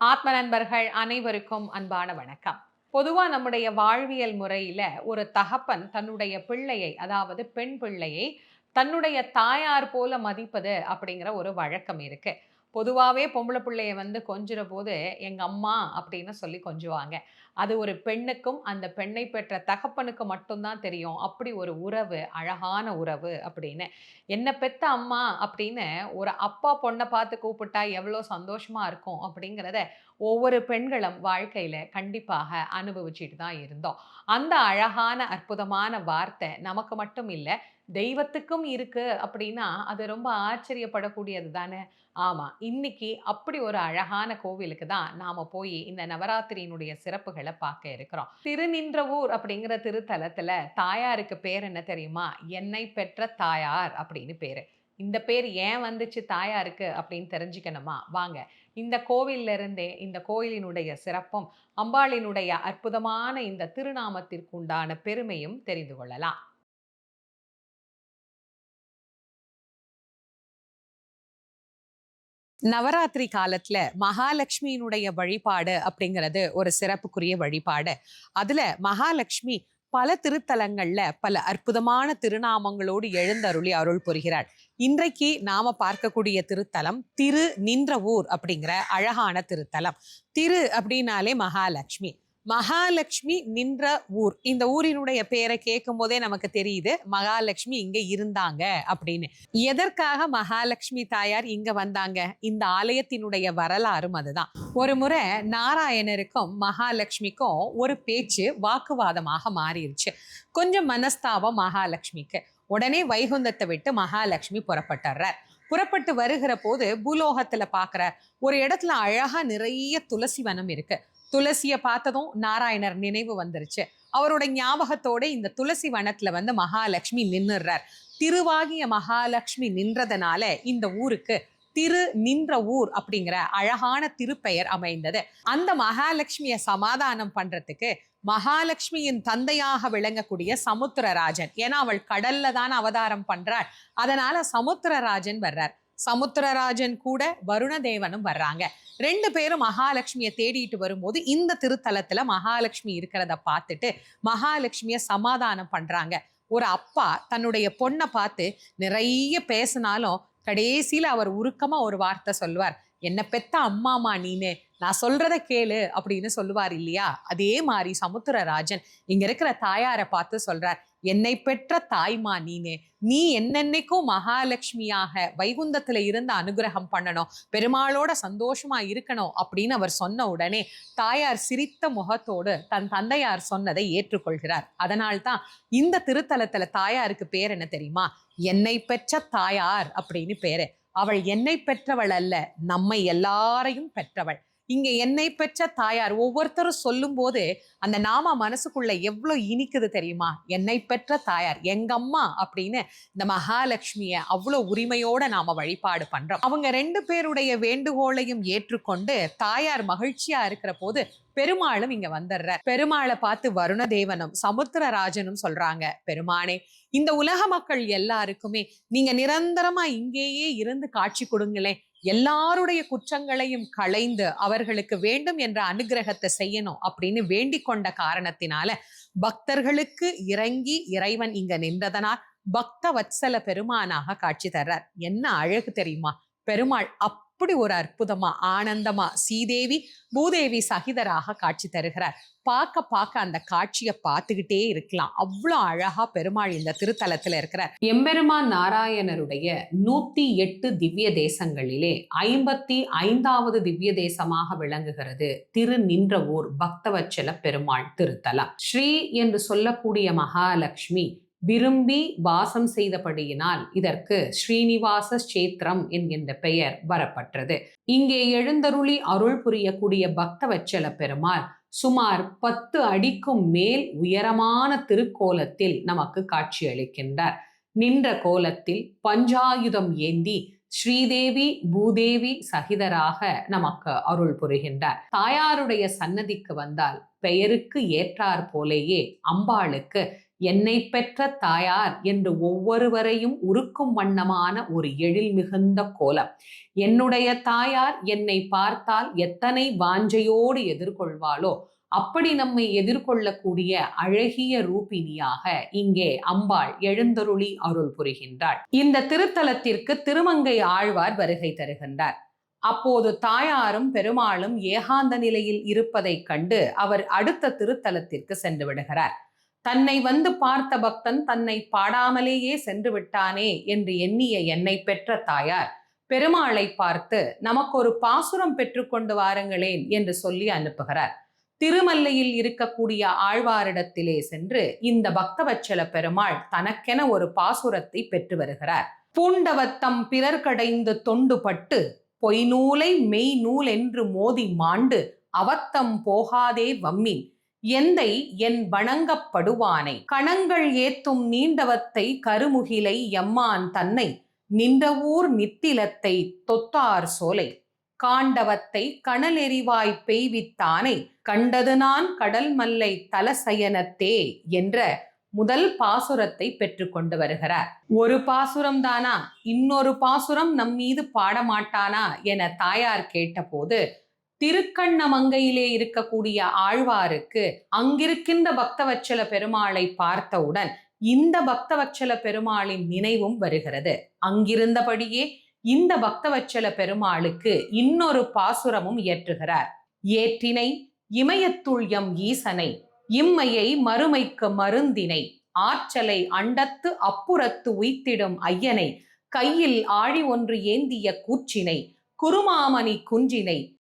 ஆத்ம நண்பர்கள் அனைவருக்கும் அன்பான வணக்கம். பொதுவா நம்முடைய வாழ்வியல் முறையில ஒரு தகப்பன் தன்னுடைய பிள்ளையை அதாவது பெண் பிள்ளையை தன்னுடைய தாயார் போல மதிப்பது அப்படிங்கிற ஒரு வழக்கம் இருக்கு. பொதுவாகவே பொம்பளை பிள்ளைய வந்து கொஞ்சிற போது எங்கள் அம்மா அப்படின்னு சொல்லி கொஞ்சுவாங்க. அது ஒரு பெண்ணுக்கும் அந்த பெண்ணை பெற்ற தகப்பனுக்கு மட்டும்தான் தெரியும். அப்படி ஒரு உறவு அழகான உறவு அப்படின்னு. என்ன பெத்த அம்மா அப்படின்னு ஒரு அப்பா பொண்ணை பார்த்து கூப்பிட்டா எவ்வளோ சந்தோஷமாக இருக்கும் அப்படிங்கிறத ஒவ்வொரு பெண்களும் வாழ்க்கையில் கண்டிப்பாக அனுபவிச்சுட்டு தான் இருந்தோம். அந்த அழகான அற்புதமான வார்த்தை நமக்கு மட்டும் இல்லை தெய்வத்துக்கும் இருக்கு அப்படின்னா அது ரொம்ப ஆச்சரியப்படக்கூடியது தானே? ஆமாம் இன்னைக்கு அப்படி ஒரு அழகான கோவிலுக்கு தான் நாம போய் இந்த நவராத்திரியினுடைய சிறப்புகளை பார்க்க இருக்கிறோம். திருநின்றவூர் அப்படிங்கிற திருத்தலத்துல தாயாருக்கு பேர் என்ன தெரியுமா? என்னை பெற்ற தாயார் அப்படின்னு பேரு. இந்த பேர் ஏன் வந்துச்சு தாயாருக்கு அப்படின்னு தெரிஞ்சுக்கணுமா? வாங்க. இந்த கோவில்ல இருந்தே இந்த கோயிலினுடைய சிறப்பும் அம்பாளினுடைய அற்புதமான இந்த திருநாமத்திற்கு உண்டான பெருமையும் தெரிந்து கொள்ளலாம். நவராத்திரி காலத்துல மகாலட்சுமியினுடைய வழிபாடு அப்படிங்கிறது ஒரு சிறப்புக்குரிய வழிபாடு. அதுல மகாலட்சுமி பல திருத்தலங்கள்ல பல அற்புதமான திருநாமங்களோடு எழுந்தருளி அருள் புரிகிறாள். இன்றைக்கு நாம பார்க்கக்கூடிய திருத்தலம் திரு நின்ற ஊர் அப்படிங்கிற அழகான திருத்தலம். திரு அப்படின்னாலே மகாலட்சுமி. மகாலட்சுமி நின்ற ஊர். இந்த ஊரினுடைய பேரை கேட்கும் போதே நமக்கு தெரியுது மகாலட்சுமி இங்க இருந்தாங்க அப்படின்னு. எதற்காக மகாலட்சுமி தாயார் இங்க வந்தாங்க? இந்த ஆலயத்தினுடைய வரலாறும் அதுதான். ஒரு முறை நாராயணருக்கும் மகாலட்சுமிக்கும் ஒரு பேச்சு வாக்குவாதமாக மாறிடுச்சு கொஞ்சம் மனஸ்தாபம் மகாலட்சுமிக்கு. உடனே வைகுந்தத்தை விட்டு மகாலட்சுமி புறப்பட்டுறார். புறப்பட்டு வருகிற போது பூலோகத்துல பாக்குற ஒரு இடத்துல அழகா நிறைய துளசி வனம் இருக்கு. துளசியை பார்த்ததும் நாராயணர் நினைவு வந்துருச்சு. அவரோட ஞாபகத்தோட இந்த துளசி வனத்துல வந்து மகாலட்சுமி நின்றுறார் திருவாகிய மகாலட்சுமி நின்றதுனால இந்த ஊருக்கு திரு நின்ற ஊர் அப்படிங்கிற அழகான திருப்பெயர் அமைந்தது. அந்த மகாலட்சுமியை சமாதானம் பண்றதுக்கு மகாலட்சுமியின் தந்தையாக விளங்கக்கூடிய சமுத்திரராஜன். ஏன்னா அவள் கடல்ல தான் அவதாரம் பண்றாள். அதனால சமுத்திரராஜன் வர்றார். சமுத்திரராஜன் கூட வருணதேவனும் வர்றாங்க. ரெண்டு பேரும் மகாலட்சுமியை தேடிட்டு வரும்போது இந்த திருத்தலத்துல மகாலட்சுமி இருக்கிறத பார்த்துட்டு மகாலட்சுமியை சமாதானம் பண்றாங்க. ஒரு அப்பா தன்னுடைய பொண்ணை பார்த்து நிறைய பேசினாலும் கடைசியில அவர் உருக்கமா ஒரு வார்த்தை சொல்லுவார். என்ன பெத்த அம்மாமா நீனு நான் சொல்றத கேளு அப்படின்னு சொல்லுவார் இல்லையா? அதே மாதிரி சமுத்திரராஜன் இங்க இருக்கிற தாயாரை பார்த்து சொல்றார். என்னை பெற்ற தாய்மா நீனே. நீ என்னென்னைக்கும் மகாலட்சுமியாக வைகுந்தத்துல இருந்து அனுகிரகம் பண்ணணும். பெருமாளோட சந்தோஷமா இருக்கணும் அப்படின்னு அவர் சொன்ன உடனே தாயார் சிரித்த முகத்தோடு தன் தந்தையார் சொன்னதை ஏற்றுக்கொள்கிறார். அதனால்தான் இந்த திருத்தலத்துல தாயாருக்கு பேர் என்ன தெரியுமா? என்னை பெற்ற தாயார் அப்படின்னு பேரு. அவள் என்னை பெற்றவள் அல்ல நம்மை எல்லாரையும் பெற்றவள். இங்க என்னை பெற்ற தாயார் ஒவ்வொருத்தரும் சொல்லும் போது அந்த நாம மனசுக்குள்ள எவ்வளோ இனிக்குது தெரியுமா? என்னை பெற்ற தாயார் எங்க அம்மா அப்படின்னு இந்த மகாலட்சுமியை அவ்வளவு உரிமையோட நாம வழிபாடு பண்றோம். அவங்க ரெண்டு பேருடைய வேண்டுகோளையும் ஏற்றுக்கொண்டு தாயார் மகிழ்ச்சியா இருக்கிற போது பெருமாளும் இங்க வந்துடுற பெருமாளை பார்த்து வருணதேவனும் சமுத்திரராஜனும் சொல்றாங்க பெருமானே இந்த உலக மக்கள் எல்லாருக்குமே நீங்க நிரந்தரமா இங்கேயே இருந்து காட்சி கொடுங்களேன். எல்லாருடைய குற்றங்களையும் களைந்து அவர்களுக்கு வேண்டும் என்ற அனுகிரகத்தை செய்யணும் அப்படின்னு வேண்டிக் கொண்ட காரணத்தினால பக்தர்களுக்கு இறங்கி இறைவன் இங்க நின்றதனால் பக்த வத்சல பெருமானாக காட்சி தர்றார். என்ன அழகு தெரியுமா? பெருமாள் அப் அப்படி ஒரு அற்புதமா ஆனந்தமா சீதேவி பூதேவி சகிதராக காட்சி தருகிறார். பார்க்க பார்க்க அந்த காட்சியை பார்த்துக்கிட்டே இருக்கலாம். அவ்வளோ அழகா பெருமாள் இந்த திருத்தலத்துல இருக்கிறார். எம்பெருமான் நாராயணருடைய நூத்தி எட்டு திவ்ய தேசங்களிலே ஐம்பத்தி ஐந்தாவது திவ்ய தேசமாக விளங்குகிறது திரு நின்ற ஊர் பக்தவச்சல பெருமாள் திருத்தலம். ஸ்ரீ என்று சொல்லக்கூடிய மகாலட்சுமி விரும்பி வாசம் செய்தபடியினால் இதற்கு ஸ்ரீனிவாச சேத்திரம் என்கின்ற பெயர் வரப்பட்டது இங்கே எழுந்தருளி அருள் புரியக்கூடிய பக்தவச்சல பெருமாள் சுமார் பத்து அடிக்கும் மேல் உயரமான திருக்கோலத்தில் நமக்கு காட்சியளிக்கின்றார் நின்ற கோலத்தில் பஞ்சாயுதம் ஏந்தி ஸ்ரீதேவி பூதேவி சகிதராக நமக்கு அருள் புரிகின்றார். தாயாருடைய சன்னதிக்கு வந்தால் பெயருக்கு ஏற்றார் போலேயே அம்பாளுக்கு என்னை பெற்ற தாயார் என்று ஒவ்வொருவரையும் உருக்கும் வண்ணமான ஒரு எழில் மிகுந்த கோலம். என்னுடைய தாயார் என்னை பார்த்தால் எத்தனை வாஞ்சையோடு எதிர்கொள்வாளோ அப்படி நம்மை எதிர்கொள்ளக்கூடிய அழகிய ரூபினியாக இங்கே அம்பாள் எழுந்தருளி அருள் புரிகின்றாள். இந்த திருத்தலத்திற்கு திருமங்கை ஆழ்வார் வருகை தருகின்றார். அப்போது தாயாரும் பெருமாளும் ஏகாந்த நிலையில் இருப்பதைக் கண்டு அவர் அடுத்த திருத்தலத்திற்கு சென்று விடுகிறார். தன்னை வந்து பார்த்த பக்தன் தன்னை பாடாமலேயே சென்று விட்டானே என்று எண்ணிய என்னை பெற்ற தாயார். பெருமாளை பார்த்து நமக்கு ஒரு பாசுரம் பெற்றுக்கொண்டு வாருங்களேன் என்று சொல்லி அனுப்புகிறார். திருமல்லையில் இருக்கக்கூடிய ஆழ்வாரிடத்திலே சென்று இந்த பக்தவச்சல பெருமாள் தனக்கென ஒரு பாசுரத்தை பெற்று வருகிறார். பூண்டவத்தம் பிறர் கடைந்து தொண்டுபட்டு பொய்நூலை மெய் நூல் என்று மோதி மாண்டு அவத்தம் போகாதே வம்மின். எந்தை என் வணங்கப்படுவானை. கணங்கள் ஏத்தும் நீண்டவத்தை கருமுகிலை எம்மான் தன்னை. நின்றவூர் நித்திலத்தை தொத்தார் சோலை. காண்டவத்தை கணலெறிவாய் பெய்வித்தானை. கண்டது நான் கடல் மல்லை தலசயனத்தே என்ற முதல் பாசுரத்தை பெற்றுக்கொண்டு வருகிறார். ஒரு பாசுரம் தானா? இன்னொரு பாசுரம் நம் மீது பாடமாட்டானா? என தாயார் கேட்டபோது திருக்கண்ணமங்கையிலே இருக்கக்கூடிய ஆழ்வாருக்கு அங்கிருக்கின்ற பக்தவச்சல பெருமாளை பார்த்தவுடன் இந்த பக்தவச்சல பெருமாளின் நினைவும் வருகிறது. அங்கிருந்தபடியே இந்த பக்தவச்சல பெருமாளுக்கு இன்னொரு பாசுரமும் இயற்றுகிறார். ஏற்றினை இமயத்துள் எம் ஈசனை இம்மையை மறுமைக்கு மருந்தினை ஆற்றலை அண்டத்து அப்புறத்து உய்த்திடும் ஐயனை கையில் ஆழி ஒன்று ஏந்திய கூச்சினை குருமாமணி குன்றினை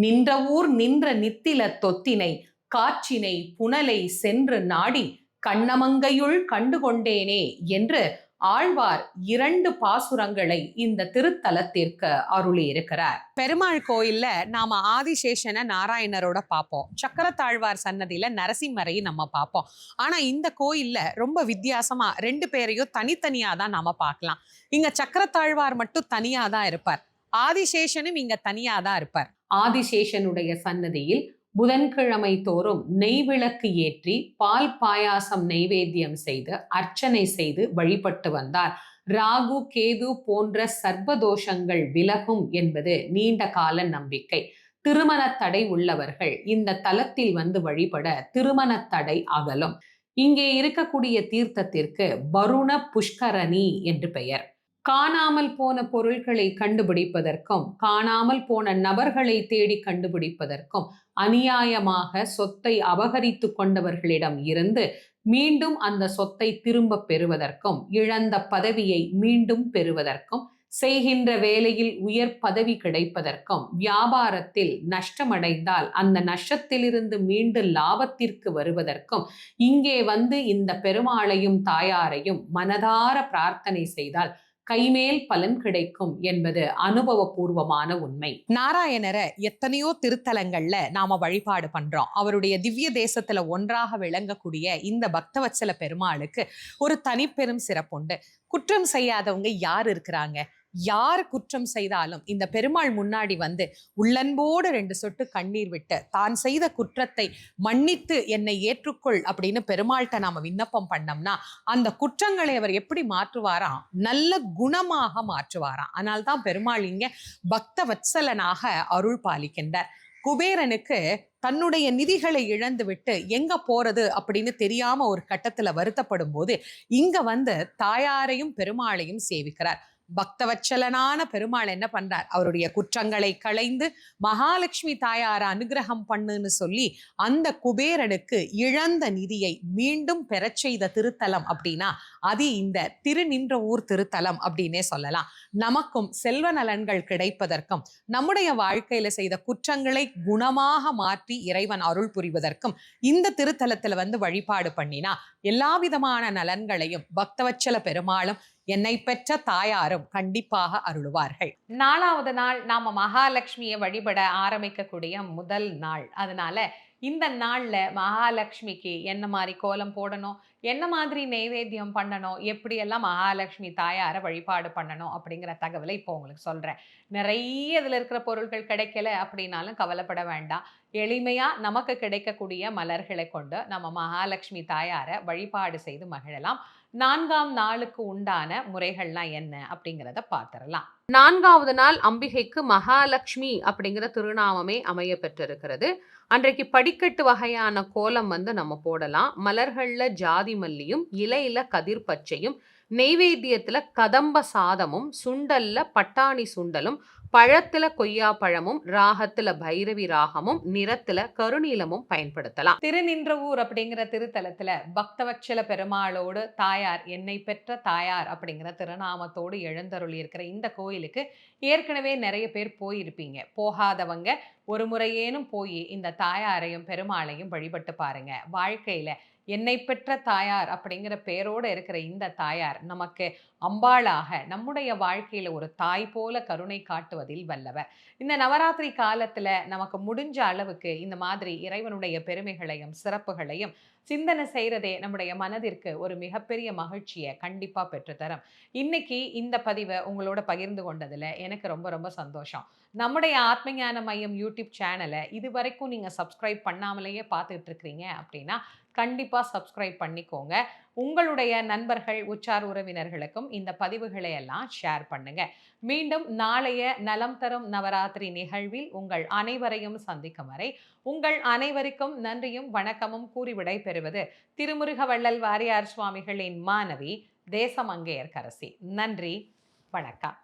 நின்ற ஊர் நின்ற நித்தில தொத்தினை காற்றினை புனலை சென்று நாடி கண்ணமங்கையுள் கண்டுகொண்டேனே என்று ஆழ்வார் இரண்டு பாசுரங்களை இந்த திருத்தலத்திற்கு அருளி இருக்கிறார் பெருமாள் கோயில்ல நாம ஆதிசேஷன நாராயணரோட பார்ப்போம் சக்கரத்தாழ்வார் சன்னதியில நரசிம்மரையும் நம்ம பார்ப்போம் ஆனா இந்த கோயில்ல ரொம்ப வித்தியாசமா ரெண்டு பேரையும் தனித்தனியா தான் நாம பார்க்கலாம். இங்க சக்கரத்தாழ்வார் மட்டும் தனியா தான் இருப்பார். ஆதிசேஷனும் இங்க தனியா தான் இருப்பார். ஆதிசேஷனுடைய சன்னதியில் புதன்கிழமை தோறும் நெய் விளக்கு ஏற்றி பால் பாயாசம் நெய்வேத்தியம் செய்து அர்ச்சனை செய்து வழிபட்டு வந்தார். ராகு கேது போன்ற சர்வதோஷங்கள் விலகும் என்பது நீண்ட கால நம்பிக்கை. திருமண தடை உள்ளவர்கள் இந்த தலத்தில் வந்து வழிபட திருமண தடை அகலும். இங்கே இருக்கக்கூடிய தீர்த்தத்திற்கு வருண புஷ்கரணி என்று பெயர். காணாமல் போன பொருள்களை கண்டுபிடிப்பதற்கும் காணாமல் போன நபர்களை தேடி கண்டுபிடிப்பதற்கும் அநியாயமாக சொத்தை அபகரித்து கொண்டவர்களிடம் இருந்து மீண்டும் அந்த சொத்தை திரும்ப பெறுவதற்கும் இழந்த பதவியை மீண்டும் பெறுவதற்கும் செய்கின்ற வேலையில் உயர் பதவி கிடைப்பதற்கும் வியாபாரத்தில் நஷ்டமடைந்தால் அந்த நஷ்டத்திலிருந்து மீண்டும் லாபத்திற்கு வருவதற்கும் இங்கே வந்து இந்த பெருமாளையும் தாயாரையும் மனதார பிரார்த்தனை செய்தால் கைமேல் பலன் கிடைக்கும் என்பது அனுபவபூர்வமான உண்மை. நாராயணரை எத்தனையோ திருத்தலங்கள்ல நாம வழிபாடு பண்றோம். அவருடைய திவ்ய தேசத்துல ஒன்றாக விளங்கக்கூடிய இந்த பக்தவச்சல பெருமாளுக்கு ஒரு தனிப்பெரும் சிறப்புண்டு. குற்றம் செய்யாதவங்க யார் இருக்கிறாங்க? யார் குற்றம் செய்தாலும் இந்த பெருமாள் முன்னாடி வந்து உள்ளன்போடு ரெண்டு சொட்டு கண்ணீர் விட்டு தான் செய்த குற்றத்தை மன்னித்து என்னை ஏற்றுக்கொள் அப்படின்னு பெருமாள்கிட்ட நாம விண்ணப்பம் பண்ணோம்னா அந்த குற்றங்களை அவர் எப்படி மாற்றுவாராம் நல்ல குணமாக மாற்றுவாராம் அதனால்தான் தான் பெருமாள் இங்க பக்த வத்சலனாக அருள் பாலிக்கின்றார். குபேரனுக்கு தன்னுடைய நிதிகளை இழந்து விட்டு எங்க போறது அப்படின்னு தெரியாம ஒரு கட்டத்துல வருத்தப்படும் போது இங்க வந்து தாயாரையும் பெருமாளையும் சேவிக்கிறார். பக்தவச்சலனான பெருமாள் என்ன பண்றார்? அவருடைய குற்றங்களை களைந்து மகாலட்சுமி தாயார அனுகிரகம் பண்ணுன்னு சொல்லி அந்த குபேரனுக்கு இழந்த நிதியை மீண்டும் பெறச் செய்த திருத்தலம் அப்படின்னா அது இந்த திருநின்ற ஊர் திருத்தலம் அப்படின்னே சொல்லலாம். நமக்கும் செல்வ நலன்கள் கிடைப்பதற்கும் நம்முடைய வாழ்க்கையில செய்த குற்றங்களை குணமாக மாற்றி இறைவன் அருள் புரிவதற்கும் இந்த திருத்தலத்துல வந்து வழிபாடு பண்ணினா எல்லா விதமான நலன்களையும் பக்தவச்சல பெருமாளும் என்னை பெற்ற தாயாரும் கண்டிப்பாக அருளுவார்கள். நாலாவது நாள் நாம மகாலட்சுமியை வழிபட ஆரம்பிக்கக்கூடிய முதல் நாள். அதனால இந்த நாளில் மகாலட்சுமிக்கு என்ன மாதிரி கோலம் போடணும்? என்ன மாதிரி நெய்வேத்தியம் பண்ணணும்? எப்படியெல்லாம் மகாலட்சுமி தாயாரை வழிபாடு பண்ணணும்? அப்படிங்கிற தகவலை இப்போ உங்களுக்கு சொல்கிறேன் நிறைய இதில் இருக்கிற பொருட்கள் கிடைக்கல அப்படின்னாலும் கவலைப்பட வேண்டாம். எளிமையாக நமக்கு கிடைக்கக்கூடிய மலர்களை கொண்டு நம்ம மகாலட்சுமி தாயாரை வழிபாடு செய்து மகிழலாம். நான்காம் நாளுக்கு உண்டான முறைகள்லாம் என்ன அப்படிங்கிறத பார்த்துடலாம். நான்காவது நாள் அம்பிகைக்கு மகாலட்சுமி அப்படிங்கிற திருநாமமே அமைய பெற்றிருக்கிறது. அன்றைக்கு படிக்கட்டு வகையான கோலம் வந்து நம்ம போடலாம். மலர்கள்ல ஜாதி மல்லியும் இலையில கதிர் பச்சையும் நெய்வேத்தியத்துல கதம்ப சாதமும் சுண்டல்ல பட்டாணி சுண்டலும் பழத்துல கொய்யா பழமும் ராகத்துல பைரவி ராகமும் நிறத்துல கருநீலமும் பயன்படுத்தலாம். திருநின்றவூர் அப்படிங்கிற திருத்தலத்துல பக்தவட்சல பெருமாளோடு தாயார் என்னை பெற்ற தாயார் அப்படிங்கிற திருநாமத்தோடு எழுந்தருளி இருக்கிற இந்த கோயிலுக்கு ஏற்கனவே நிறைய பேர் போயிருப்பீங்க. போகாதவங்க ஒரு முறையேனும் போய் இந்த தாயாரையும் பெருமாளையும் வழிபட்டு பாருங்க. வாழ்க்கையில என்னை பெற்ற தாயார் அப்படிங்கிற பெயரோடு இருக்கிற இந்த தாயார் நமக்கு அம்பாளாக நம்முடைய வாழ்க்கையில ஒரு தாய் போல கருணை காட்டுவதில் வல்லவர் இந்த நவராத்திரி காலத்துல நமக்கு முடிஞ்ச அளவுக்கு இந்த மாதிரி இறைவனுடைய பெருமைகளையும் சிறப்புகளையும் சிந்தனை செய்கிறதே நம்முடைய மனதிற்கு ஒரு மிகப்பெரிய மகிழ்ச்சியை கண்டிப்பாக பெற்றுத்தரும் இன்னைக்கு இந்த பதிவை உங்களோட பகிர்ந்து கொண்டதில் எனக்கு ரொம்ப ரொம்ப சந்தோஷம். நம்முடைய ஆத்மஞான மையம் யூடியூப் சேனலை இது வரைக்கும் நீங்கள் சப்ஸ்கிரைப் பண்ணாமலேயே பார்த்துக்கிட்டு இருக்கிறீங்க அப்படின்னா கண்டிப்பாக சப்ஸ்கிரைப் பண்ணிக்கோங்க. உங்களுடைய நண்பர்கள் உச்சார் உறவினர்களுக்கும் இந்த பதிவுகளை எல்லாம் ஷேர் பண்ணுங்க. மீண்டும் நாளைய நலம் தரும் நவராத்திரி நிகழ்வில் உங்கள் அனைவரையும் சந்திக்கும் வரை உங்கள் அனைவருக்கும் நன்றியும் வணக்கமும் கூறி விடை பெறுவது திருமுருக வள்ளல் வாரியார் சுவாமிகளின் மாணவி தேசமங்கையர்கரசி. நன்றி வணக்கம்.